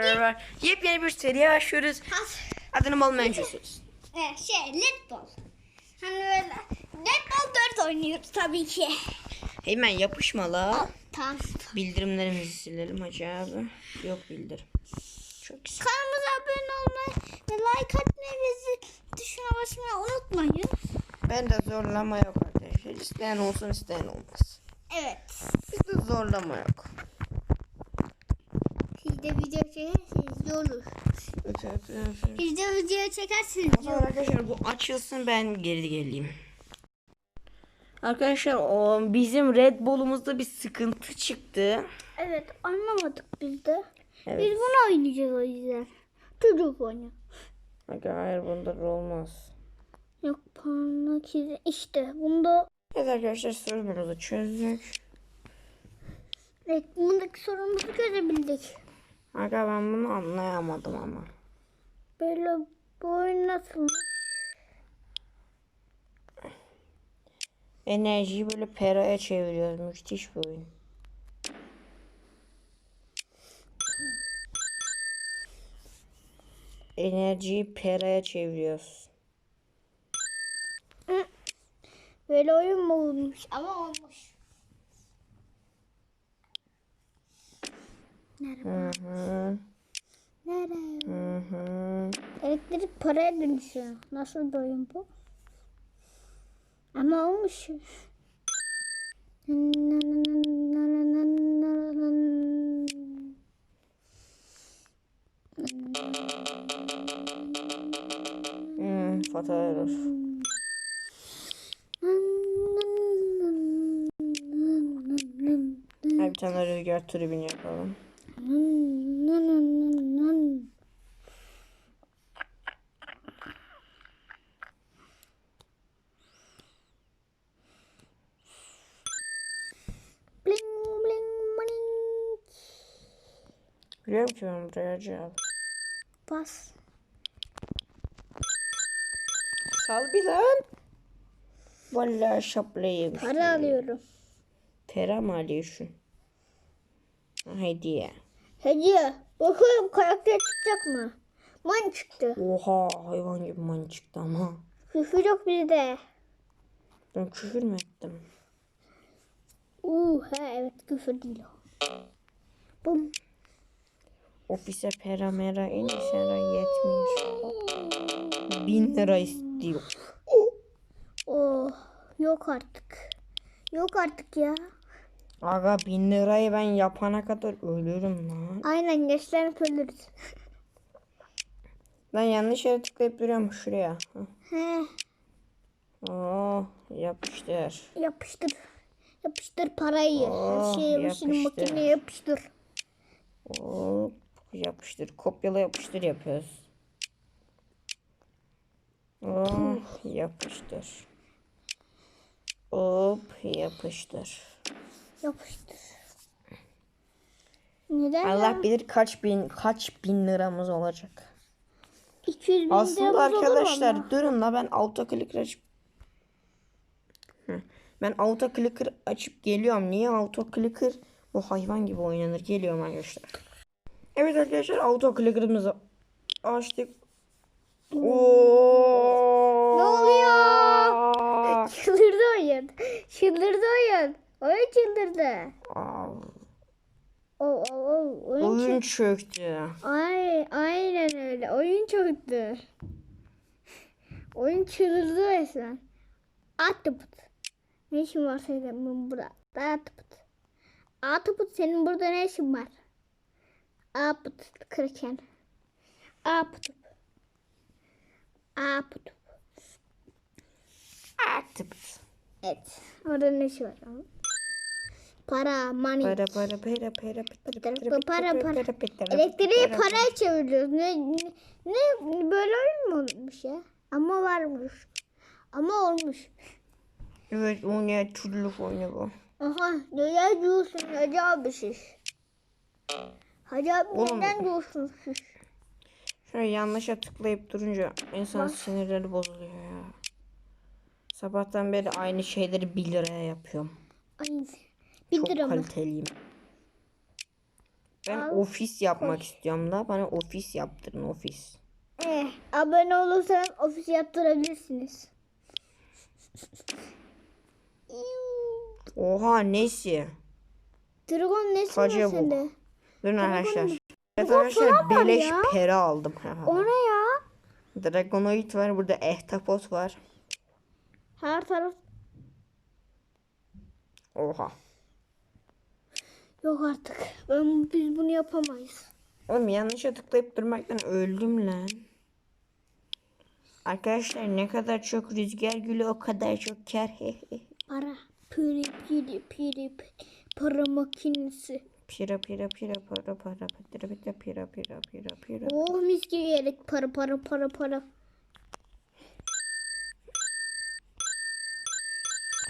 Merhaba. Yepyeni bir seriye başlıyoruz. Adını bol mencusuz. e, şey Red Bull. Hani böyle Red Bull 4 oynuyoruz tabii ki. Hemen yapışma la. Tamam. Bildirimlerimizi silelim hacı abi. Yok bildirim. Çok güzel. Kanalımıza abone olmayı ve like atmayı ve tuşuna basmayı unutmayın. Ben de zorlama yok arkadaşlar. İsteyen olsun isteyen olmaz. Evet. Bizde zorlama yok. Siz de video iyi olur. Evet, evet, evet. Siz de video zaman olur. arkadaşlar bu açılsın ben geri geleyim. Arkadaşlar o bizim Red Bull'umuzda bir sıkıntı çıktı. Evet anlamadık biz de. Evet. Biz bunu oynayacağız o yüzden. Çocuk oyunu. Hayır bunda da olmaz. Yok parmak izi. İşte bunda Evet arkadaşlar sorunumuzu çözdük. evet, bundaki sorunumuzu çözebildik. Aga ben bunu anlayamadım ama. Böyle bu oyun nasıl? Enerjiyi böyle peraya çeviriyoruz. Müthiş bir oyun. Enerjiyi peraya çeviriyoruz. Böyle oyun mu olmuş? Ama olmuş. Hı hı. Nereye? Hı hı. Elektrik paraya dönüşüyor. Nasıl bir oyun bu? Ama olmuş. Hmm, fatal error. Bir tane rüzgar tribünü yapalım. Bling bling bling. Biliyorum ki ben buraya Hacı abi. Bas. Sal bir lan. Vallahi şaplayayım. Para alıyorum. Pera mı alıyorsun? Hediye. Hediye. Bakalım karakter çıkacak mı? Man çıktı. Oha hayvan gibi man çıktı ama. Küfür yok bir de. Ben küfür mü ettim? Uh, ha evet küfür değil o. Bum. Ofise pera mera en lira yetmiyor. Bin lira istiyor. Oh, yok artık. Yok artık ya. Aga bin lirayı ben yapana kadar ölürüm lan. Aynen yaşlanıp ölürüz. Ben yanlış yere tıklayıp duruyorum şuraya. He, Oh yapıştır. yapıştır. Yapıştır parayı. Oh, Her şeyi yapıştır. makineye yapıştır. Hop yapıştır. Kopyala yapıştır yapıyoruz. Oh yapıştır. Hop yapıştır. Yapıştır. Neden Allah bilir kaç bin kaç bin liramız olacak. 200 bin Aslında arkadaşlar durun la ben auto clicker açıp Hı. ben auto clicker açıp geliyorum. Niye auto clicker bu hayvan gibi oynanır. Geliyorum arkadaşlar. Evet arkadaşlar auto clicker'ımızı açtık. Oo! Ne oluyor? Çıldırdı oyun. Çıldırdı oyun. Oyun çıldırdı. Aa, O, o, o, oyun Oyun çöktü. Ay, aynen öyle. Oyun çöktü. Oyun çıldırdı resmen. Atıpıt. Ne işin var senin burada? Atıpıt. Atıpıt senin burada ne işin var? Apıt kırken. Apıt. Apıt. Atıp. Evet. Orada ne işi var? Para, money. Para para para para para Para, para, para. Elektriği paraya çeviriyoruz. Ne, ne, ne böyle olmuş ya? Ama varmış. Ama olmuş. Evet o ne çulluk oyunu bu. Aha neler diyorsun Hacı abi siz? Hacı abi Oğlum. neden diyorsunuz siz? Şöyle yanlışa tıklayıp durunca insan sinirleri bozuluyor ya. Sabahtan beri aynı şeyleri 1 liraya yapıyorum. Ay, bir Çok lira mı? kaliteliyim. Ben Al. ofis yapmak istiyorum da bana ofis yaptırın ofis. Eh, abone olursanız ofis yaptırabilirsiniz. Oha nesi? Dragon nesi var bu. sende? Durun arkadaşlar. Evet arkadaşlar beleş ya. pera aldım. O ne ya? Dragonoid var burada ehtapot var. Her taraf Oha. yok artık. Ben, biz bunu yapamayız. Oğlum yanlışa tıklayıp durmaktan öldüm lan. Arkadaşlar ne kadar çok rüzgar gülü o kadar çok kar. Para. Piri piri piri. Para makinesi. Pira pira pira para para pira pira pira pira pira pira. Oh mis gibi yedik. Para para para para.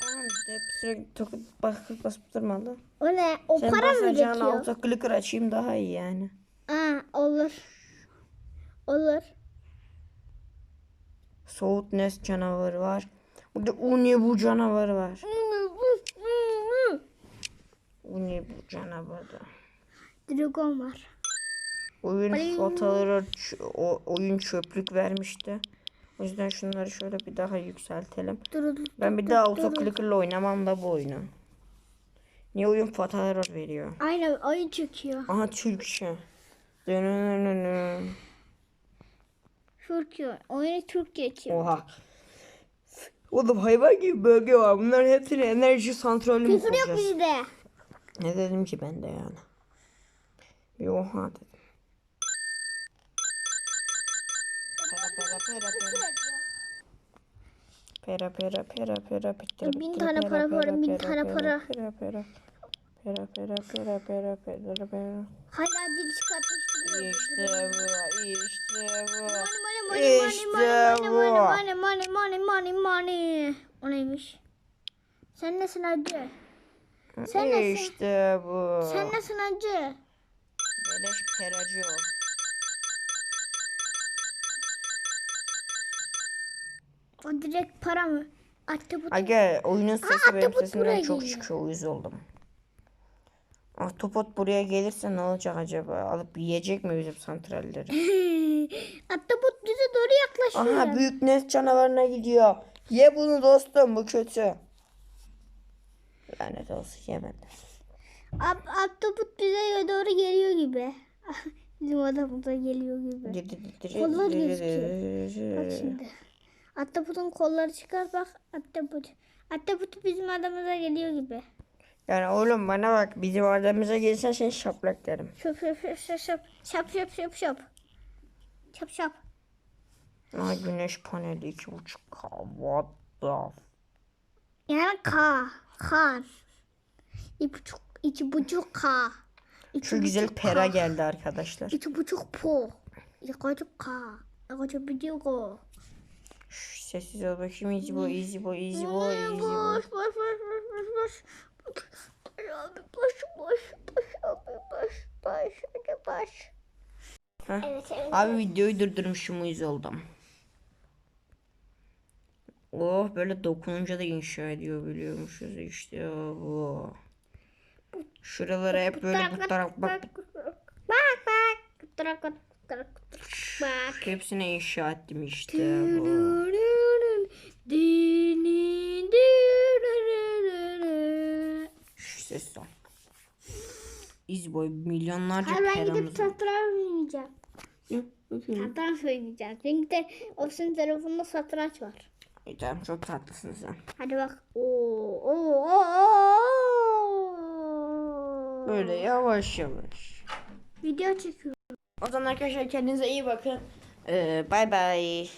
Tamam de sürekli tok- bakıp basıp durma da. O ne? O Sen para mı basacağın üretiyor? auto clicker açayım daha iyi yani. Aa, olur. Olur. Soğut Nest canavarı var. Burada Uni bu canavarı var. Uni bu canavarı. Dragon var. Oyun fotoğrafları ç- o, oyun çöplük vermişti. O yüzden şunları şöyle bir daha yükseltelim. Dur. Ben bir daha autoclicker'la oynamam da bu oyunu. Niye oyun fotoğraf veriyor? Aynen ayı çekiyor. Aha Türkçe. Türkiye. Oyunu Türkiye çekiyor. Oha. Oğlum hayvan gibi bölge var. Bunların hepsini enerji santrali mi Küfür yok kuracağız? bizde. Ne dedim ki ben de yani. Bir oha dedim. Pera pera pera pera. Pera pera pera pera pera Bin tane para pera bin tane para. Pera pera. Pera pera pera pera pera pera. Hala dil çıkartmıştı. İşte bu, işte bu. Money money money İşte money bu. money money money money money money. O neymiş? Sen nesin acı? Sen nesin? İşte bu. Sen nesin acı? Beleş peracı o. O direkt para mı? Attı bu. Aga oyunun sesi benim Ahtapot sesimden çok geliyor. çıkıyor uyuz oldum. Ahtapot buraya gelirse ne olacak acaba? Alıp yiyecek mi bizim santralleri? Attı bu bize doğru yaklaşıyor. Aha büyük nes canavarına gidiyor. Ye bunu dostum bu kötü. Lanet olsun yemedi. Ab Ahtapot bize doğru geliyor gibi. Bizim adamıza geliyor gibi. Kollar gözüküyor. Bak şimdi. Ahtapot'un kolları çıkar bak. Ahtapot. Ahtapot bizim adamıza geliyor gibi. Yani oğlum bana bak bizim adamımıza gelirsen seni şaplaklarım. Şap şap şap şap şap. Şap şap şap şap. Şap şap. Aa güneş paneli iki buçuk K. What the Yani K. Kar. İki buçuk, iki buçuk K. İki Şu güzel buçuk pera K. geldi arkadaşlar. İki buçuk po. İki buçuk K. İki buçuk o. Şş, sessiz ol bakayım easy boy easy boy easy boy easy boy. Boş boş boş boş boş boş. Abi boş boş boş abi boş boş boş. Heh. Evet evet. Abi videoyu durdurmuşum uyuz oldum. Oh böyle dokununca da inşa ediyor biliyormuşuz işte bu. Şuralara hep böyle bu taraf bak Bak bak. Bak bak. Bak. hepsine inşa ettim işte bu. Şş, ses ol. İzboy milyonlarca Hayır ben gidip satranç oynayacağım. Satranç oynayacağım. Çünkü de ofisin telefonunda satranç var. Tamam çok tatlısın sen. Hadi bak. Oo, oo, oo, oo. Böyle yavaş yavaş. Video çekiyorum. O zaman arkadaşlar kendinize iyi bakın. Ee, bye bye.